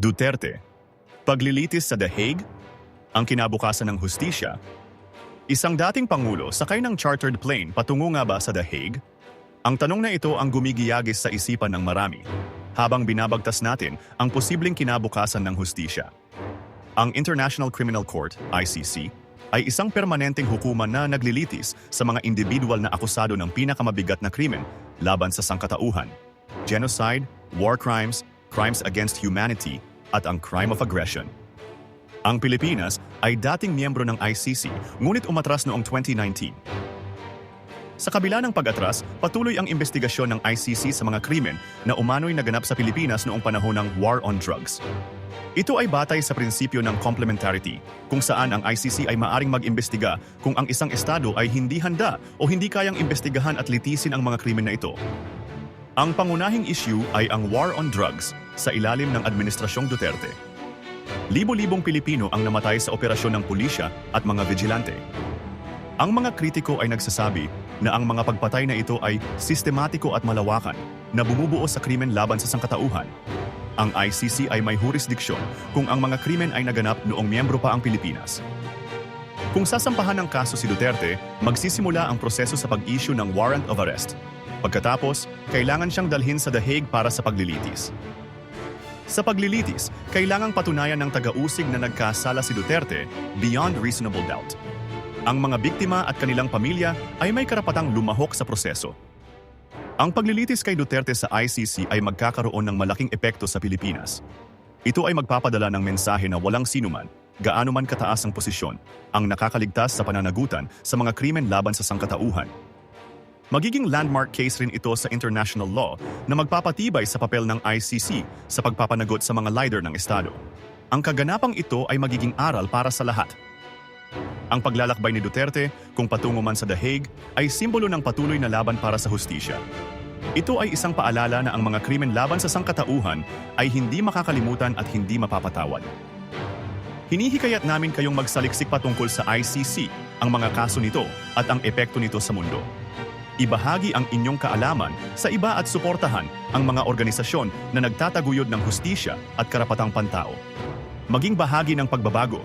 Duterte, paglilitis sa The Hague, ang kinabukasan ng hustisya, isang dating pangulo sakay ng chartered plane patungo nga ba sa The Hague? Ang tanong na ito ang gumigiyagis sa isipan ng marami habang binabagtas natin ang posibleng kinabukasan ng hustisya. Ang International Criminal Court, ICC, ay isang permanenteng hukuman na naglilitis sa mga individual na akusado ng pinakamabigat na krimen laban sa sangkatauhan, genocide, war crimes, crimes against humanity, at ang crime of aggression. Ang Pilipinas ay dating miyembro ng ICC ngunit umatras noong 2019. Sa kabila ng pag-atras, patuloy ang investigasyon ng ICC sa mga krimen na umano'y naganap sa Pilipinas noong panahon ng War on Drugs. Ito ay batay sa prinsipyo ng complementarity, kung saan ang ICC ay maaring mag-imbestiga kung ang isang estado ay hindi handa o hindi kayang imbestigahan at litisin ang mga krimen na ito. Ang pangunahing issue ay ang war on drugs sa ilalim ng Administrasyong Duterte. Libo-libong Pilipino ang namatay sa operasyon ng pulisya at mga vigilante. Ang mga kritiko ay nagsasabi na ang mga pagpatay na ito ay sistematiko at malawakan na bumubuo sa krimen laban sa sangkatauhan. Ang ICC ay may jurisdiksyon kung ang mga krimen ay naganap noong miyembro pa ang Pilipinas. Kung sasampahan ng kaso si Duterte, magsisimula ang proseso sa pag-issue ng warrant of arrest. Pagkatapos, kailangan siyang dalhin sa The Hague para sa paglilitis. Sa paglilitis, kailangang patunayan ng taga-usig na nagkasala si Duterte beyond reasonable doubt. Ang mga biktima at kanilang pamilya ay may karapatang lumahok sa proseso. Ang paglilitis kay Duterte sa ICC ay magkakaroon ng malaking epekto sa Pilipinas. Ito ay magpapadala ng mensahe na walang sinuman, gaano man kataas ang posisyon, ang nakakaligtas sa pananagutan sa mga krimen laban sa sangkatauhan. Magiging landmark case rin ito sa international law na magpapatibay sa papel ng ICC sa pagpapanagot sa mga leader ng Estado. Ang kaganapang ito ay magiging aral para sa lahat. Ang paglalakbay ni Duterte kung patungo man sa The Hague ay simbolo ng patuloy na laban para sa hustisya. Ito ay isang paalala na ang mga krimen laban sa sangkatauhan ay hindi makakalimutan at hindi mapapatawad. Hinihikayat namin kayong magsaliksik patungkol sa ICC, ang mga kaso nito at ang epekto nito sa mundo. Ibahagi ang inyong kaalaman sa iba at suportahan ang mga organisasyon na nagtataguyod ng hustisya at karapatang pantao. Maging bahagi ng pagbabago